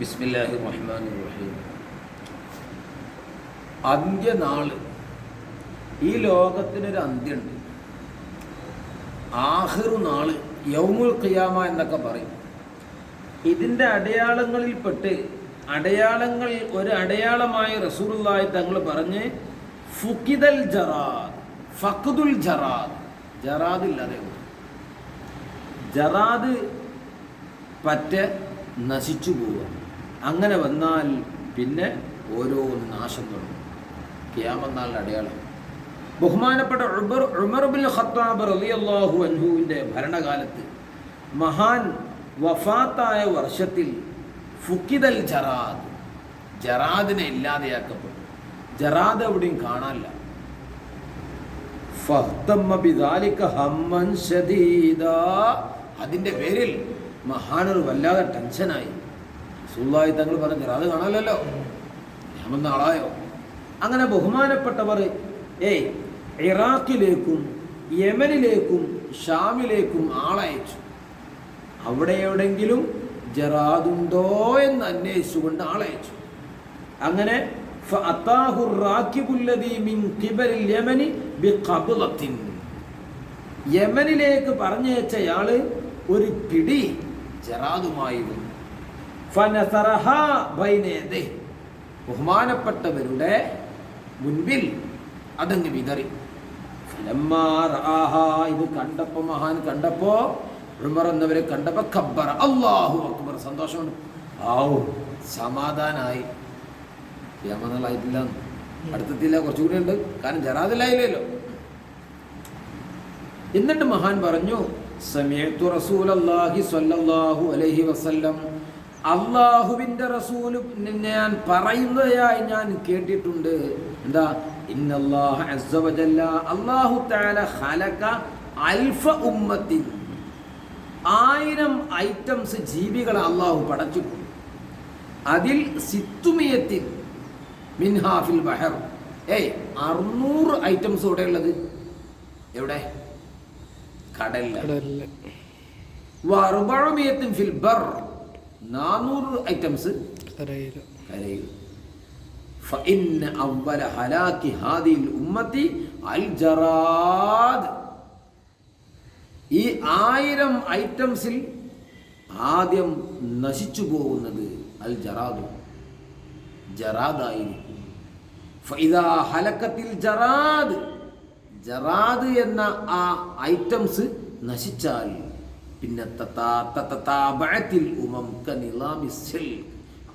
ബിസ്മില്ലാഹി റഹ്മാൻ റഹീം അന്ത്യനാൾ. ഈ ലോകത്തിനൊരു അന്ത്യമുണ്ട് ആഹിറു നാൾ യൗമുൽ ഖിയാമ എന്നൊക്കെ പറയും. ഇതിന്റെ അടയാളങ്ങളിൽപ്പെട്ട് അടയാളങ്ങൾ ഒരു അടയാളമായ റസൂലുള്ളാഹി തങ്ങൾ പറഞ്ഞ് ഫുക്കിദൽ ജറാദ് ഫഖ്ദുൽ ജറാദ്. ജറാദ് ഇല്ലാതെ ജറാദ് പറ്റ നശിച്ചു പോവുക. അങ്ങനെ വന്നാൽ പിന്നെ ഓരോ നാശം തുടങ്ങും. ക്യാമെന്നാളുടെ അടയാളം. ബഹുമാനപ്പെട്ട ഉമർ ഉമർ ബിൻ ഖത്താബ് റളിയല്ലാഹു അൻഹുവിന്റെ ഭരണകാലത്ത് മഹാൻ വഫാത്തായ വർഷത്തിൽ ഫുക്കിദൽ ജറാദ് ജറാദിനെ ഇല്ലാതെയാക്കപ്പെട്ടു. ജറാദ് എവിടെയും കാണാനില്ല. അതിന്റെ പേരിൽ മഹാനർ വല്ലാതെ ടെൻഷനായി. റസൂള്ളായി തങ്ങൾ പറഞ്ഞു അത് കാണാലല്ലോ ഞാമെന്ന ആളായോ അങ്ങനെ ബഹുമാനപ്പെട്ടവർ ഏയ് ഇറാഖിലേക്കും യമനിലേക്കും ഷാമിലേക്കും ആളയച്ചു. അവിടെ എവിടെങ്കിലും ജറാദുണ്ടോ എന്ന് അന്വേഷിച്ചുകൊണ്ട് ആളയച്ചു. അങ്ങനെ യമനിലേക്ക് പറഞ്ഞയച്ചയാൾ ഒരു പിടി ജറാദുമായി വന്നു. ബഹുമാനപ്പെട്ടവരുടെ മുൻപിൽ അതങ്ങ് വിതറി. ഇത് കണ്ടപ്പോ മഹാൻ കണ്ടപ്പോ ഉമർ എന്നവരെ കണ്ടപ്പോ ഖബ്ബറ അള്ളാഹു അക്ബർ. സന്തോഷമുണ്ട്. ആവു സമാധാനായി. യമനായിട്ടില്ല അടുത്തെത്തിയില്ല. കുറച്ചുകൂടി ഉണ്ട്. കാരണം ജറാദിലായില്ലല്ലോ എന്നിട്ട് മഹാൻ പറഞ്ഞു സമയത്തു റസൂലല്ലാഹി സ്വല്ലല്ലാഹു അലൈഹി വസല്ലം. അള്ളാഹുവിന്റെ റസൂലും ഞാൻ പറയുന്നതായി ഞാൻ കേട്ടിട്ടുണ്ട്. എന്താ? ഇന്നല്ലാഹ അല്ലാഹു തആല ഖലക അൽഫ ഉമ്മത്തിൻ. ആയിരം ഐറ്റംസ് ജീവികളെ അള്ളാഹു പടച്ചിട്ടുണ്ട് അതിൽ സിത്തുമിയത്തിൻ മിൻഹാഫിൽ ബഹർ. ഏയ് അറുന്നൂറ് ഐറ്റംസ് ഇവിടെ ഉള്ളത് എവിടെ കടലിൽ ഫിൽ ബർ. നാനൂറ് ഐറ്റംസ്. കരയിൽ ഫഇന്ന അവല ഹലാക്കി ഹാദിൽ ഉമ്മത്തി അൽ ജറാദ്. ഈ ആയിരം ഐറ്റംസിൽ ആദ്യം നശിച്ചു പോകുന്നത് അൽ ജറാദു. ജറാദായിരിക്കും. ഫൈദാ ഹലക്കത്തിൽ ജറാദ്. ജറാദ് എന്ന ആ ഐറ്റംസ് നശിച്ചാൽ പിന്നെ.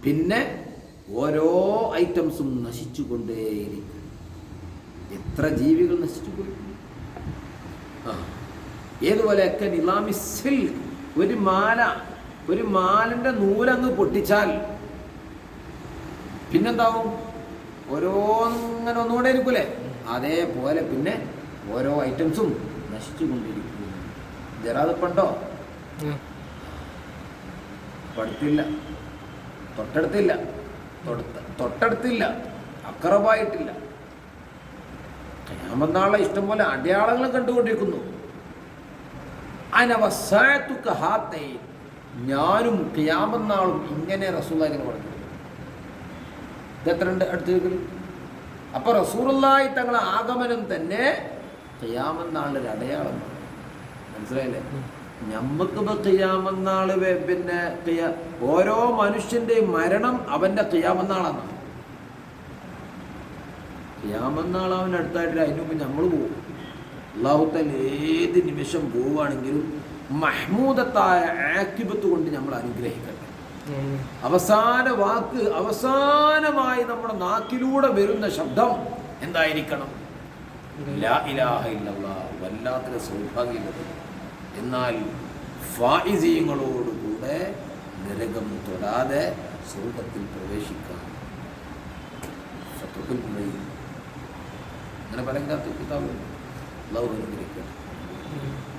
പിന്നെ ഓരോ ഐറ്റംസും നശിച്ചുകൊണ്ടേയിരിക്കും. എത്ര ജീവികൾ നശിച്ചു പോയി ആ. ഏതുപോലെയൊക്കെ നിലാമി സിൽക്ക് ഒരു മാല ഒരു മാലിന്റെ നൂലങ്ങ് പൊട്ടിച്ചാൽ പിന്നെന്താവും? ഓരോന്നിങ്ങനെ ഒന്നുകൂടെ ഇരിക്കൂലേ? അതേപോലെ പിന്നെ ഓരോ ഐറ്റംസും നശിച്ചു കൊണ്ടിരിക്കുന്നു ജറാദ് പണ്ടോ ആ. പഠിത്തില്ല. തൊട്ടടുത്തില്ല. തൊട്ടടുത്തില്ല. അക്കറവായിട്ടില്ല കയാമന്നാളെ ഇഷ്ടംപോലെ അടയാളങ്ങൾ കണ്ടുകൊണ്ടിരിക്കുന്നു. അനവസായത്തുക്ക ഹാത്തൈ. ഞാനും ക്യാമെന്നാളും ഇങ്ങനെ റസൂല ഇങ്ങനെ പറഞ്ഞു ഇതെത്ര ഉണ്ട് അടുത്ത് അപ്പൊ റസൂറുള്ളായി തങ്ങളെ ആഗമനം തന്നെ കിയാമന്നാളിന്റെ ഒരു അടയാളമാണ്. മനസ്സിലായില്ലേ? ഞമ്മക്കിപ്പോ കിയാമന്നാൾ വേ- പിന്നെ കിയ- ഓരോ മനുഷ്യന്റെയും മരണം അവന്റെ കിയാമന്നാളാണ് കിയാമന്നാൾ അവൻ അടുത്തായിട്ട് അതിന് മുമ്പ് നമ്മൾ പോകും അള്ളാഹുത്തൽ ഏത് നിമിഷം പോവുകയാണെങ്കിലും മഹ്മൂദത്തായ ആക്കിബത്ത് കൊണ്ട് നമ്മൾ അനുഗ്രഹിക്കട്ടെ. അവസാന വാക്ക് അവസാനമായി നമ്മുടെ നാക്കിലൂടെ വരുന്ന ശബ്ദം എന്തായിരിക്കണം. വല്ലാത്തൊരു സൗഭാഗ്യമുള്ളത് എന്നാൽ ഫായിസീങ്ങളോടുകൂടെ നരകം തൊടാതെ സ്വർഗത്തിൽ പ്രവേശിക്കാം സത്വത്തിൽ. അങ്ങനെ പല കിതാബ് കിതാബ് ഉം.